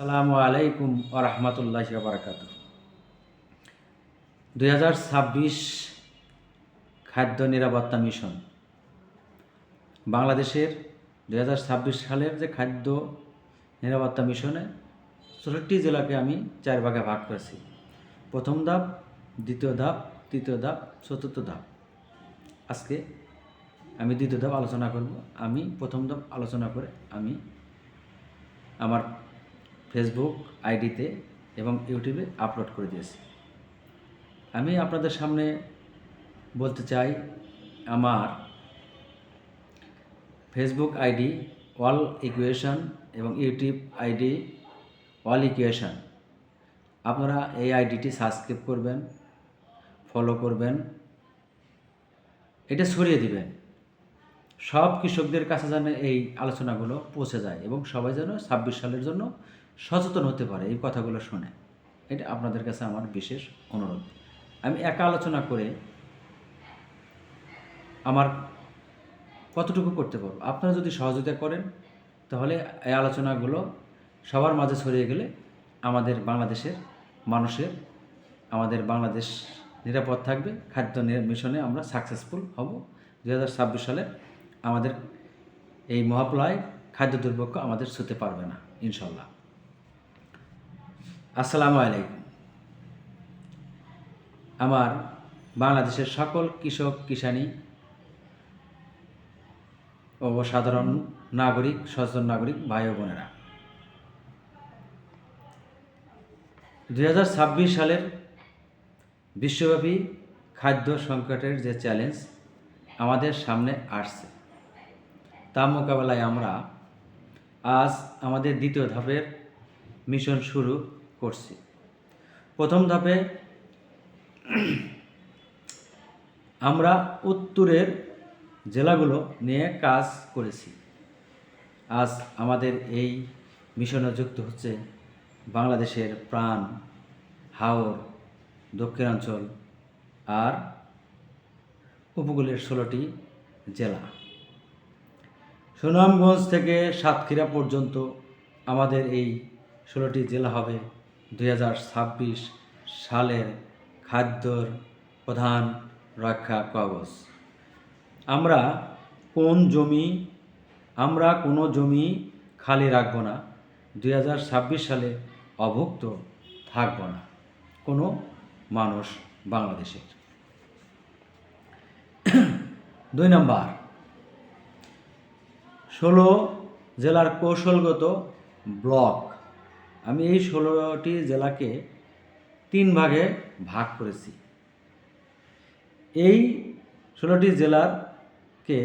আসসালামু আলাইকুম আরহামতুল্লাহ বারকাত দুই হাজার ছাব্বিশ খাদ্য নিরাপত্তা মিশন বাংলাদেশের দুই হাজার ছাব্বিশ সালের যে খাদ্য নিরাপত্তা মিশনে চৌষট্টি জেলাকে আমি চার ভাগে ভাগ করেছি। প্রথম ধাপ, দ্বিতীয় ধাপ, তৃতীয় ধাপ, চতুর্থ ধাপ। আজকে আমি দ্বিতীয় ধাপ আলোচনা করব। আমি প্রথম ধাপ আলোচনা করে আমি আমার ফেসবুক আইডিতে এবং ইউটিউবে আপলোড করে দিয়েছি। আমি আপনাদের সামনে বলতে চাই, আমার ফেসবুক আইডি অল ইকুয়েশন এবং ইউটিউব আইডি অল ইকুয়েশন আপনারা এই আইডিটি সাবস্ক্রাইব করবেন ফলো করবেন, এটা ছড়িয়ে দিবেন। সব কৃষকদের কাছে যেন এই আলোচনাগুলো পৌঁছে যায় এবং সবাই যেন ছাব্বিশ সালের জন্য সচেতন হতে পারে এই কথাগুলো শুনে। এটা আপনাদের কাছে আমার বিশেষ অনুরোধ। আমি একা আলোচনা করে আমার কতটুকু করতে পারব? আপনারা যদি সহযোগিতা করেন, তাহলে এই আলোচনাগুলো সবার মাঝে ছড়িয়ে গেলে আমাদের বাংলাদেশের মানুষের, আমাদের বাংলাদেশ নিরাপদ থাকবে। খাদ্য মিশনে আমরা সাকসেসফুল হব। দু হাজার ছাব্বিশ সালে আমাদের এই মহাপ্লয় খাদ্য দুর্ভিক্ষ আমাদের ছুতে পারবে না, ইনশাল্লাহ। আসসালামু আলাইকুম। আমার বাংলাদেশের সকল কৃষক, কিষানি ও সাধারণ নাগরিক, সচেতন নাগরিক, ভাই বোনেরা দু হাজার ছাব্বিশ সালের বিশ্বব্যাপী খাদ্য সংকটের যে চ্যালেঞ্জ আমাদের সামনে আসছে তা মোকাবেলায় আমরা আজ আমাদের দ্বিতীয় ধাপের মিশন শুরু করছি। প্রথম ধাপে আমরা উত্তরের জেলাগুলো নিয়ে কাজ করেছি। আজ আমাদের এই মিশনে যুক্ত হচ্ছে বাংলাদেশের প্রাণ, হাওর, দক্ষিণাঞ্চল আর উপকূলের ষোলোটি জেলা। সুনামগঞ্জ থেকে সাতক্ষীরা পর্যন্ত আমাদের এই ষোলোটি জেলা হবে। দুই হাজার ছাব্বিশ সালের খাদ্যর প্রধান রক্ষা কবচ। আমরা কোন জমি, আমরা কোনো জমি খালি রাখব না। দুই হাজার ছাব্বিশ সালে অভুক্ত থাকব না কোনো মানুষ বাংলাদেশের। দুই নম্বর, ষোলো জেলার কৌশলগত ব্লক আমি এই ষোলোটি জেলাকে তিন ভাগে ভাগ করেছি। এই ষোলোটি জেলারকে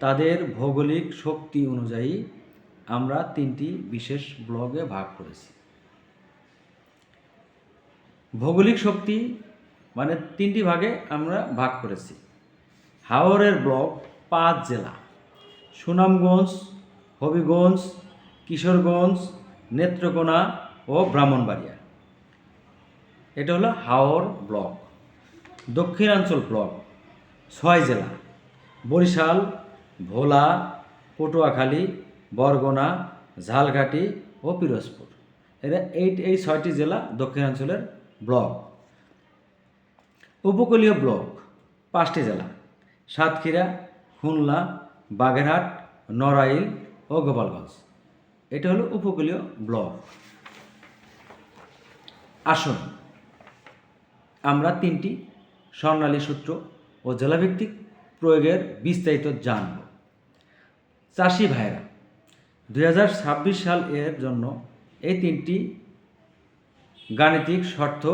তাদের ভৌগোলিক শক্তি অনুযায়ী আমরা তিনটি বিশেষ ব্লকে ভাগ করেছি। ভৌগোলিক শক্তি মানে তিনটি ভাগে আমরা ভাগ করেছি। হাওরের ব্লক পাঁচ জেলা, সুনামগঞ্জ, হবিগঞ্জ, কিশোরগঞ্জ নেত্রকোনা ও ব্রাহ্মণবাড়িয়া। এটা হলো হাওর ব্লক, দক্ষিণাঞ্চল ব্লক, ছয় জেলা, বরিশাল, ভোলা, পটুয়াখালী, বরগুনা ঝালঘাটি ও পিরোজপুর। এরা এই এই ছয়টি জেলা দক্ষিণাঞ্চলের ব্লক। উপকূলীয় ব্লক, পাঁচটি জেলা, সাতক্ষীরা, খুলনা, বাগেরহাট, নড়াইল ও গোপালগঞ্জ। এটা হলো উপকূলীয় ব্লক। আসুন, আমরা তিনটি স্বর্ণালী সূত্র ও জেলাভিত্তিক প্রয়োগের বিস্তারিত জানব। চাষি ভাইরা দু হাজার ছাব্বিশ সাল এর জন্য এই তিনটি গাণিতিক শর্ত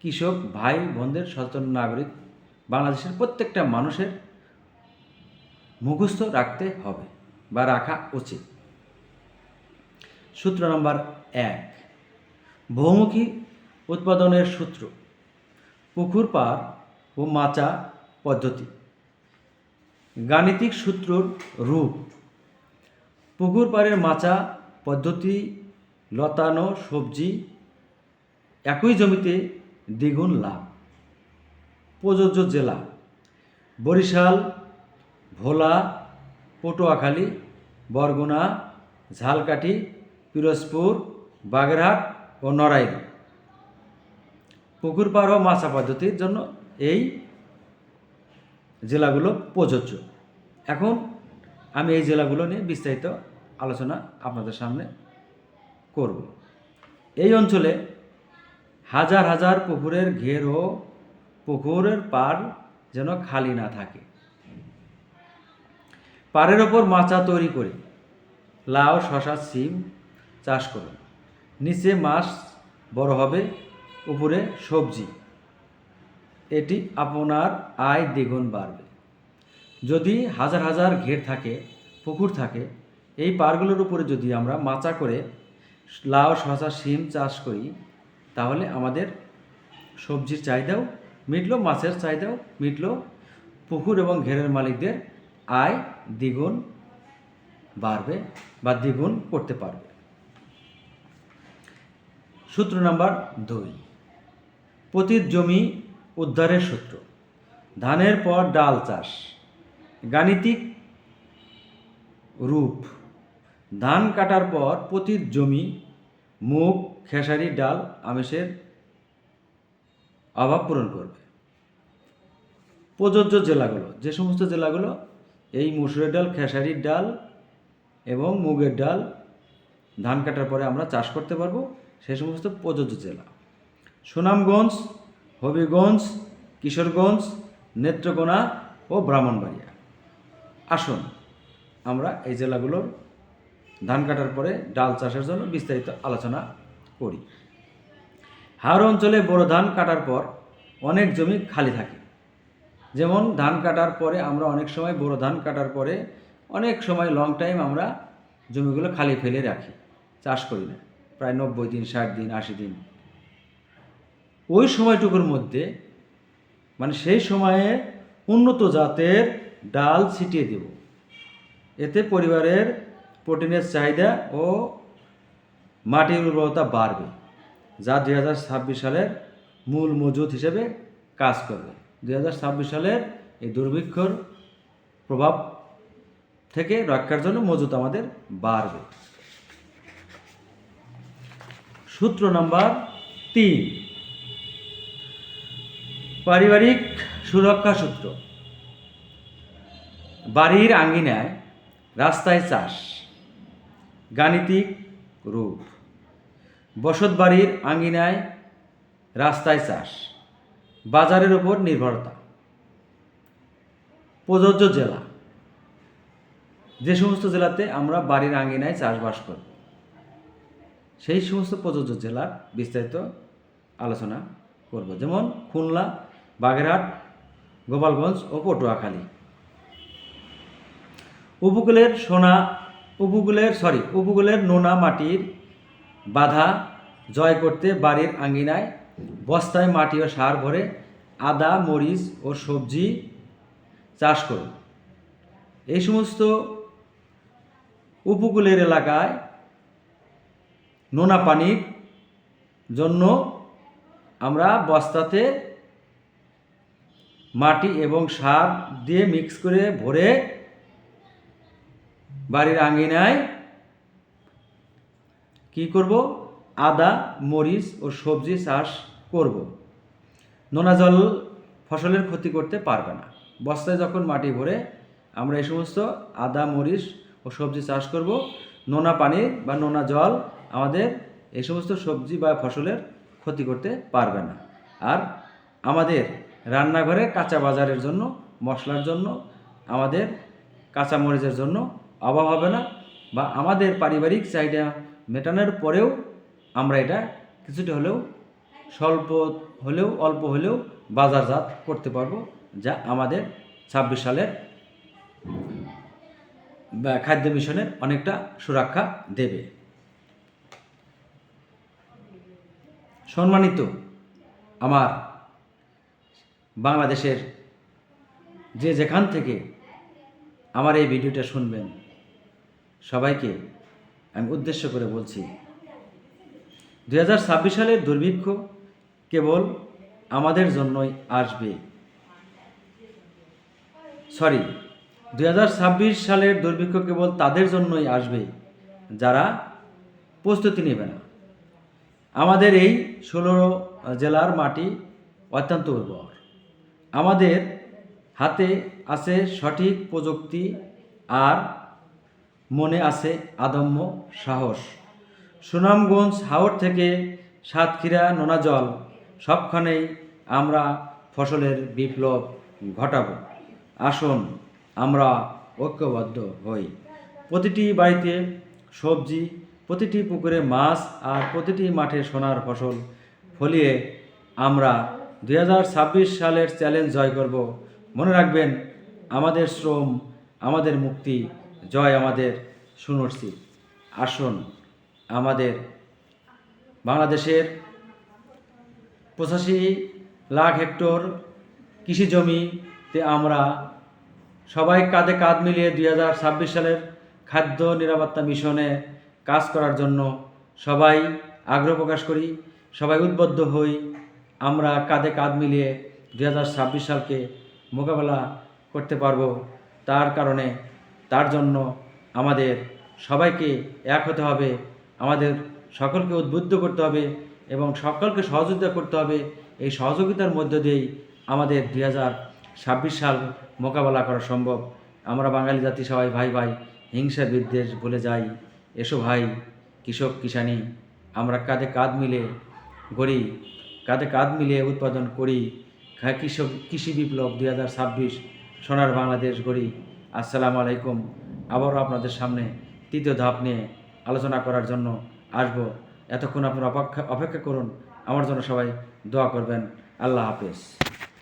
কৃষক ভাই বোনদের সচেতন নাগরিক বাংলাদেশের প্রত্যেকটা মানুষের মুখস্থ রাখতে হবে বা রাখা উচিত। সূত্র নম্বর এক। বহুমুখী উৎপাদনের সূত্র, পুকুর পার ও মাচা পদ্ধতি। গাণিতিক সূত্রর রূপ, পুকুর পাড়ের মাচা পদ্ধতি, লতানো সবজি, একই জমিতে দ্বিগুণ লাভ। প্রযোজ্য জেলা, বরিশাল, ভোলা, পটুয়াখালী, বরগুনা, ঝালকাঠি পিরোজপুর, বাগেরহাট ও নড়াইল। পুকুর পাড় ও মাছা পদ্ধতির জন্য এই জেলাগুলো প্রযোজ্য। এখন আমি এই জেলাগুলো নিয়ে বিস্তারিত আলোচনা আপনাদের সামনে করব। এই অঞ্চলে হাজার হাজার পুকুরের ঘের ও পুকুরের পার যেন খালি না থাকে। পাড়ের ওপর মাচা তৈরি করে লাউ শশা সিম চাষ করুন। নিচে মাছ বড় হবে, উপরে সবজি। এটি আপনার আয় দ্বিগুণ বাড়বে। যদি হাজার হাজার ঘের থাকে, পুকুর থাকে, এই পারগুলোর উপরে যদি আমরা মাচা করে লাউ শশা শিম চাষ করি, তাহলে আমাদের সবজির চাহিদাও মিটলো, মাছের চাহিদাও মিটলো, পুকুর এবং ঘেরের মালিকদের আয় দ্বিগুণ বাড়বে বা দ্বিগুণ করতে পারবে। সূত্র নাম্বার দুই। পতিত জমি উদ্ধারের সূত্র। ধানের পর ডাল চাষ। গাণিতিক রূপ। ধান কাটার পর পতিত জমি, মুগ, খেসারি, ডাল, আমিষের অভাব পূরণ করবে। প্রযোজ্য জেলাগুলো। যে সমস্ত জেলাগুলো, এই মুসুরের ডাল, খেসারির ডাল এবং মুগের ডাল ধান কাটার পরে আমরা চাষ করতে পারব। সেই সমস্ত প্রযোজ্য জেলা। সুনামগঞ্জ, হবিগঞ্জ, কিশোরগঞ্জ, নেত্রকোনা ও ব্রাহ্মণবাড়িয়া। আসুন, আমরা এই জেলাগুলোর ধান কাটার পরে ডাল চাষের জন্য বিস্তারিত আলোচনা করি। হাওড় অঞ্চলে বড় ধান কাটার পর অনেক জমি খালি থাকে। যেমন, ধান কাটার পরে আমরা অনেক সময় বড় ধান কাটার পরে অনেক সময় লং টাইম আমরা জমিগুলো খালি ফেলে রাখি, চাষ করি না। প্রায় নব্বই দিন, ষাট দিন, আশি দিন। ওই সময়টুকুর মধ্যে মানে সেই সময়ে উন্নত জাতের ডাল ছিটিয়ে দেব। এতে পরিবারের প্রোটিনের চাহিদা ও মাটির উর্বরতা বাড়বে, যা দুই হাজার ছাব্বিশ সালের মূল মজুদ হিসেবে কাজ করবে। দুই হাজার ছাব্বিশ সালের এই দুর্ভিক্ষর প্রভাব থেকে রক্ষার জন্য মজুদ আমাদের বাড়বে। সূত্র নাম্বার তিন। পারিবারিক সুরক্ষা সূত্র। বাড়ির আঙ্গিনায় রাস্তায় চাষ। গাণিতিক রূপ। বসত বাড়ির আঙ্গিনায় রাস্তায় চাষ। বাজারের উপর নির্ভরতা। প্রযোজ্য জেলা। যে সমস্ত জেলাতে আমরা বাড়ির আঙ্গিনায় চাষবাস করব সেই সমস্ত প্রযোজ্য জেলার বিস্তারিত আলোচনা করব। যেমন খুলনা, বাগেরহাট, গোপালগঞ্জ ও পটুয়াখালী। উপকূলের সোনা, উপকূলের সরি উপকূলের নোনা মাটির বাধা জয় করতে বাড়ির আঙ্গিনায় বস্তায় মাটি ও সার ভরে আদা, মরিচ ও সবজি চাষ করুন। এই সমস্ত উপকূলের এলাকায় নোনা পানির জন্য আমরা বস্তাতে মাটি এবং সার দিয়ে মিক্স করে ভরে বাড়ির আঙিনায় কি করব? আদা, মরিচ ও সবজি চাষ করব। নোনা জল ফসলের ক্ষতি করতে পারবে না। বস্তায় যখন মাটি ভরে আমরা এই সমস্ত আদা, মরিচ ও সবজি চাষ করব। নোনা পানি বা নোনা জল আমাদের এই সমস্ত সবজি বা ফসলের ক্ষতি করতে পারবে না। আর আমাদের রান্নাঘরে কাঁচা বাজারের জন্য, মশলার জন্য, আমাদের কাঁচা মরিচের জন্য অভাব হবে না বা আমাদের পারিবারিক চাহিদা মেটানোর পরেও আমরা এটা কিছুটা হলেও স্বল্প হলেও, অল্প হলেও বাজারজাত করতে পারব, যা আমাদের ছাব্বিশ সালের খাদ্য মিশনের অনেকটা সুরক্ষা দেবে। সম্মানিত আমার বাংলাদেশের যে যেখান থেকে আমার এই ভিডিওটা শুনবেন, সবাইকে আমি উদ্দেশ্য করে বলছি দু হাজার ছাব্বিশ সালের দুর্ভিক্ষ কেবল আমাদের জন্যই আসবে। সরি দু হাজার ছাব্বিশ সালের দুর্ভিক্ষ কেবল তাদের জন্যই আসবে যারা প্রস্তুতি নেবে না। আমাদের এই ষোলো জেলার মাটি অত্যন্ত উর্বর। আমাদের হাতে আছে সঠিক প্রযুক্তি আর মনে আছে আদম্য সাহস। সুনামগঞ্জ হাওড় থেকে সাতক্ষীরা, নোনাজল, সবখানেই আমরা ফসলের বিপ্লব ঘটাব। আসুন, আমরা ঐক্যবদ্ধ হই। প্রতিটি বাড়িতে সবজি প্রতিটি পুকুরে মাছ আর প্রতিটি মাঠে সোনার ফসল। ফলিয়ে আমরা দু হাজার ছাব্বিশ সালের চ্যালেঞ্জ জয় করব। মনে রাখবেন, আমাদের শ্রম, আমাদের মুক্তি, জয় আমাদের সুনর্সি। আসুন আমাদের বাংলাদেশের পঁচাশি লাখ হেক্টর কৃষি জমিতে আমরা সবাই কাঁধে কাঁধ মিলিয়ে দুই হাজার ছাব্বিশ সালের খাদ্য নিরাপত্তা মিশনে কাজ করার জন্য সবাই আগ্রহ প্রকাশ করি, সবাই উদ্বুদ্ধ হই। আমরা কাঁধে কাঁধ মিলিয়ে দু ছাব্বিশ সালকে মোকাবেলা করতে পারব। তার কারণে, তার জন্য আমাদের সবাইকে এক হতে হবে, আমাদের সকলকে উদ্বুদ্ধ করতে হবে এবং সকলকে সহযোগিতা করতে হবে। এই সহযোগিতার মধ্য দিয়েই আমাদের দুই হাজার ছাব্বিশ সাল মোকাবেলা করা সম্ভব। আমরা বাঙালি জাতি সবাই ভাই ভাই হিংসা বিদ্বেষ ভুলে যাই। এসো ভাই, কৃষক, কিষানি, আমরা কাঁধে কাঁধ মিলে গড়ি, কাঁধে কাঁধ মিলিয়ে উৎপাদন করি কৃষক, কৃষি বিপ্লব দুই হাজার ছাব্বিশ সোনার বাংলাদেশ গড়ি। আসসালামু আলাইকুম। আবারও আপনাদের সামনে তৃতীয় ধাপ নিয়ে আলোচনা করার জন্য আসব। এতক্ষণ আপনারা অপেক্ষা অপেক্ষা করুন। আমার জন্য সবাই দোয়া করবেন। আল্লাহ হাফেজ।